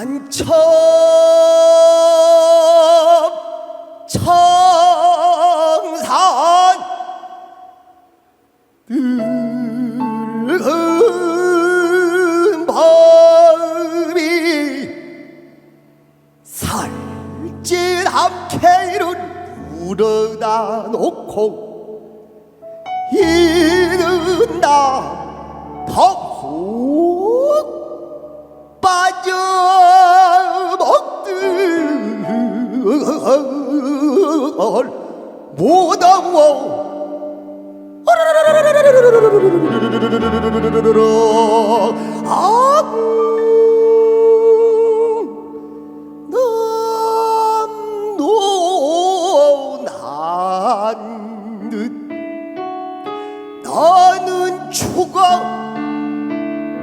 난첩 청산 늙은 밤이 살찐한 캐를 우러다 놓고 나 덕속 남도 난듯 나는 죽어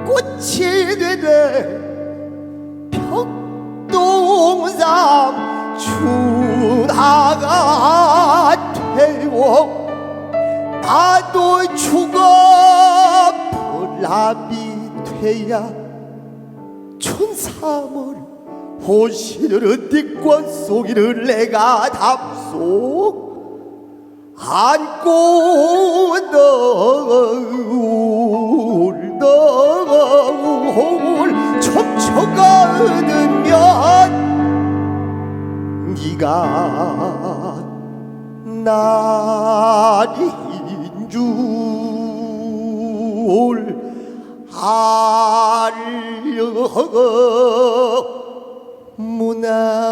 꽃이 되되 벽동산 준하가 벌람이 돼야 춘삼을 호시르는 뒷권 속이를 내가 답속 안고 너울 너울 춤춰가 얻으면 네가 날인 줄 알려고 문화